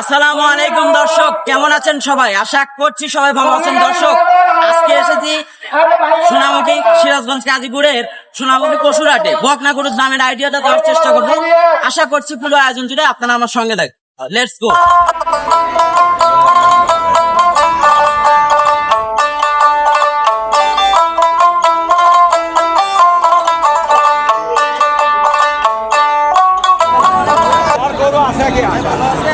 আসসালামু আলাইকুম, দর্শক। কেমন আছেন সবাই? আশা করছি সবাই ভালো আছেন, দর্শক। আজকে এসেছি সোনামুখী সিরাজগঞ্জ গাজীপুরের সোনামুখী পশুরহাটে। বকনা গরুর দামের আইডিয়াটা দেওয়ার চেষ্টা করব। আশা করছি পুরো আয়োজন জুড়ে আপনারা আমার সঙ্গে দেখ লেটস গো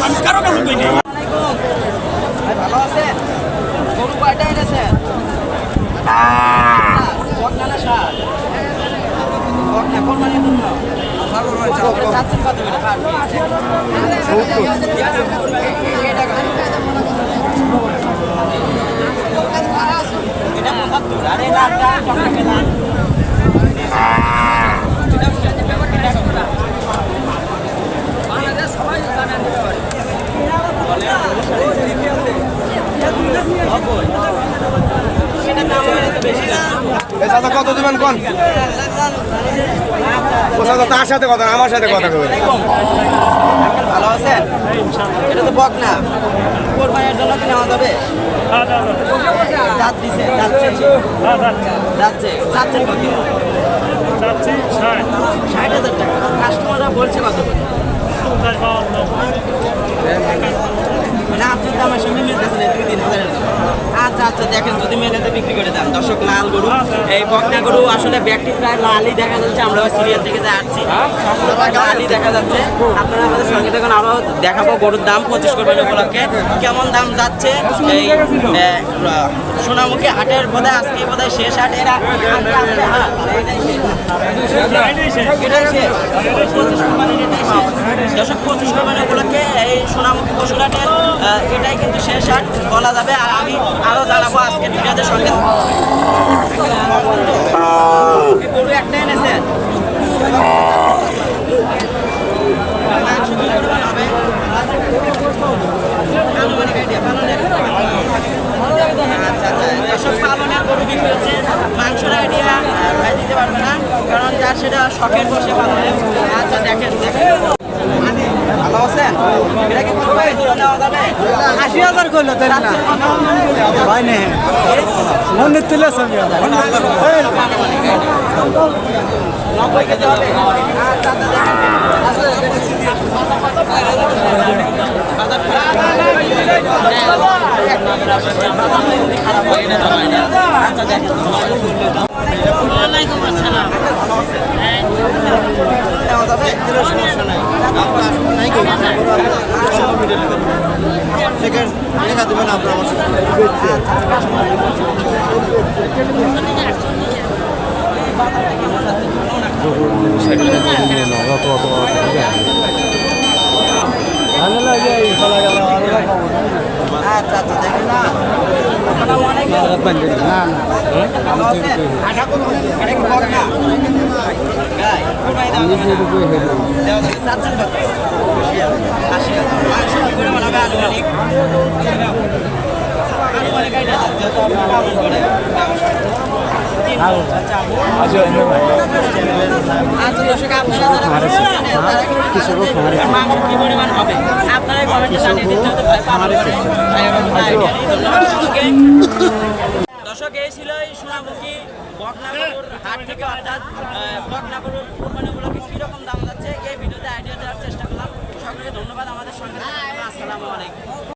গরু দেখা যাচ্ছে মাশাআল্লাহ। ভাই, ভালো আছেন? গরু কয়টা এনেছেন? বকনা না ষাঁড়? বকনা, কোরবানির জন্য? চাচ্ছেন কত করে তার সাথে কথা আমার সাথে কথা এটা তো বক না। কোরবানির জন্য কি নেওয়া যাবে? যাচ্ছে যাচ্ছে কাস্টমাররা বলছে কত? মানে আপনার হাজারের আচ্ছা আচ্ছা দেখেন, যদি মেলেতে বিক্রি করে দেন, দর্শক, লাল গরু, এই বকনা গরু, আসলে লালই দেখা যাচ্ছে, আমরা সিরিয়াল থেকে আসছি, লালই দেখা যাচ্ছে। আপনারা আমাদের দেখাবো গরুর দাম, পঁচিশ কোরবানি উপলক্ষে। কেমন দাম যাচ্ছে? এই সোনামুখী হাটের বোধহয় আজকে বোধহয় শেষ হাট, এরা এটাই কিন্তু শেষ হাট বলা যাবে আর আমি আরও জানাব আজকে ভিডিওতে সঙ্গে গরু এনেছেন পালনের? গরু মাংসের আইডিয়া দিতে পারবে না কারণ যার সেটা শখের বসে পালনের আচ্ছা দেখেন ভালো এটা কি আশি হাজার করল মন্দির তুলে দেখেন খারাপ হয় এটা তো হয় না আচ্ছা দেখেন ওয়ালাইকুম আসসালাম নেওয়া যাবে সমস্যা নাই সেকেন্ড লেখা দেবেন আপনার আচ্ছা আচ্ছা দেখেন না। কি বক না গাই কোথায় দাও দেওয়া যাবে চাচ্ছেন কত আশি হাজার মাংস কি করে বানাবে আনুমানিক আনুমানিক আইডিয়া যেহেতু আপনি পালন করেন তিন মণ, আচ্ছা আচ্ছা দর্শক আপনারা এই ছিল এই সোনামুখী বকনাগর হাট থেকে অর্থাৎ বকনাগর কোরবানিগুলোকে কীরকম দাম যাচ্ছে এই ভিডিওতে আইডিয়া দেওয়ার চেষ্টা করলাম সকলকে ধন্যবাদ, আমাদের সঙ্গে। আসসালামু আলাইকুম